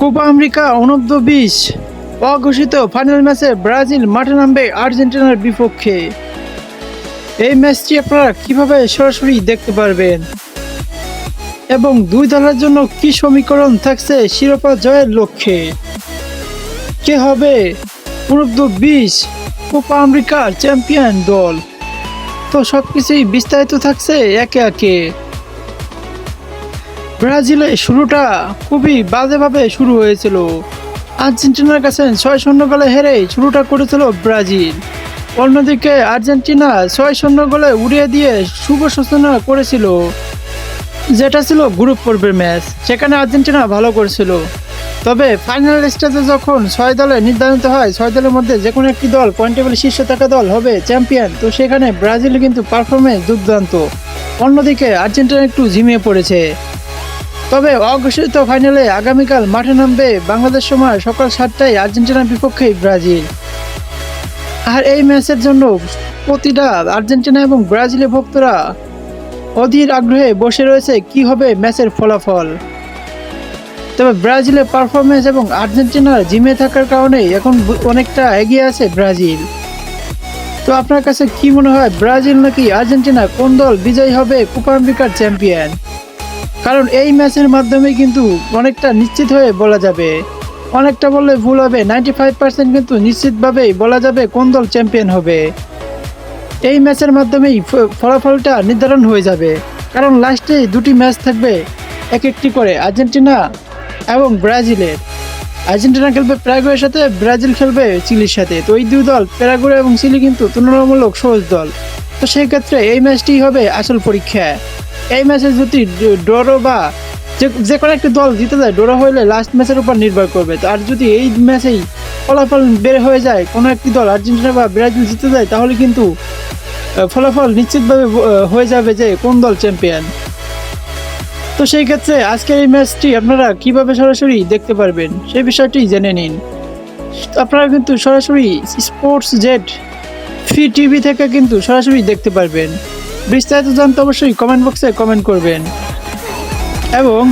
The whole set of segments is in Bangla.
কোপা আমেরিকা অনূর্ধ্ব বিশ। অঘোষিত ফাইনাল ম্যাচে ব্রাজিল মাঠে নামবে আর্জেন্টিনার বিপক্ষে। এই ম্যাচটি আপনারা কীভাবে সরাসরি দেখতে পারবেন? এবং দুই দলের জন্য কি সমীকরণ থাকছে শিরোপা জয়ের লক্ষ্যে? কে হবে অনূর্ধ্ব বিশ কোপা আমেরিকার চ্যাম্পিয়ন দল? তো সব কিছুই বিস্তারিত থাকছে একে একে। ব্রাজিলে শুরুটা খুবই বাজেভাবে শুরু হয়েছিল। আর্জেন্টিনার কাছে ছয় শূন্য গোলে হেরে শুরুটা করেছিল ব্রাজিল। অন্যদিকে আর্জেন্টিনা ছয় শূন্য গোলে উড়িয়ে দিয়ে শুভ সূচনা করেছিল। যেটা ছিল গ্রুপ পর্বের ম্যাচ, সেখানে আর্জেন্টিনা ভালো করেছিল। তবে ফাইনাল স্টেজে যখন ছয় দলে নির্ধারিত হয়, ছয় দলের মধ্যে যে কোনো একটি দল পয়েন্ট টেবিল শীর্ষে থাকা দল হবে চ্যাম্পিয়ন। তো সেখানে ব্রাজিল কিন্তু পারফরমেন্স দুর্দান্ত। অন্যদিকে আর্জেন্টিনা একটু ঝিমিয়ে পড়েছে। তবে অঘোষিত ফাইনালে আগামীকাল মাঠে নামবে বাংলাদেশ সময় সকাল সাতটায় আর্জেন্টিনার বিপক্ষে ব্রাজিল। আর এই ম্যাচের জন্য প্রতিটা আর্জেন্টিনা এবং ব্রাজিলের ভক্তরা অধীর আগ্রহে বসে রয়েছে কি হবে ম্যাচের ফলাফল। তবে ব্রাজিলের পারফরমেন্স এবং আর্জেন্টিনার জিমে থাকার কারণে এখন অনেকটা এগিয়ে আছে ব্রাজিল। তো আপনার কাছে কি মনে হয়, ব্রাজিল নাকি আর্জেন্টিনা কোন দল বিজয়ী হবে কোপা আমেরিকার চ্যাম্পিয়ন? কারণ এই ম্যাচের মাধ্যমে কিন্তু অনেকটা নিশ্চিত হয়ে বলা যাবে। অনেকটা বললে ভুল হবে নাইনটি ফাইভ পার্সেন্ট কিন্তু নিশ্চিতভাবেই বলা যাবে কোন দল চ্যাম্পিয়ন হবে। এই ম্যাচের মাধ্যমেই ফলাফলটা নির্ধারণ হয়ে যাবে। কারণ লাস্টে দুটি ম্যাচ থাকবে এক একটি করে, আর্জেন্টিনা এবং ব্রাজিলের। আর্জেন্টিনা খেলবে প্যারাগুয়ের সাথে, ব্রাজিল খেলবে চিলির সাথে। তো এই দুই দল, প্যারাগুয়ে এবং চিলি কিন্তু তুলনামূলক সহজ দল। তো সেই ক্ষেত্রে এই ম্যাচটি হবে আসল পরীক্ষা। এই ম্যাচে যদি ড্র বা যে যে কোনো একটি দল জিতে যায়, ড্র হইলে লাস্ট ম্যাচের উপর নির্ভর করবে। তো আর যদি এই ম্যাচেই ফলাফল বের হয়ে যায়, কোনো একটি দল আর্জেন্টিনা বা ব্রাজিল জিতে যায়, তাহলে কিন্তু ফলাফল নিশ্চিতভাবে হয়ে যাবে যে কোন দল চ্যাম্পিয়ন তো সেই ক্ষেত্রে আজকের এই ম্যাচটি আপনারা কীভাবে সরাসরি দেখতে পারবেন, সেই বিষয়টি জেনে নিন। আপনারা কিন্তু সরাসরি স্পোর্টস জেট ফ্রি টিভি থেকে কিন্তু সরাসরি দেখতে পারবেন। বিস্তারিত জানতে অবশ্যই কমেন্ট বক্সে কমেন্ট করবেন। এবং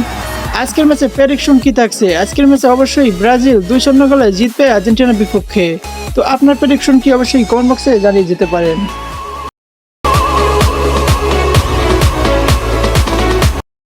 আজকের ম্যাচে প্রেডিকশন কি থাকছে? আজকের ম্যাচে অবশ্যই ব্রাজিল দুই শূন্য গোলে জিতবে আর্জেন্টিনার বিপক্ষে। তো আপনার প্রেডিকশন কি? অবশ্যই কমেন্ট বক্সে জানিয়ে যেতে পারেন।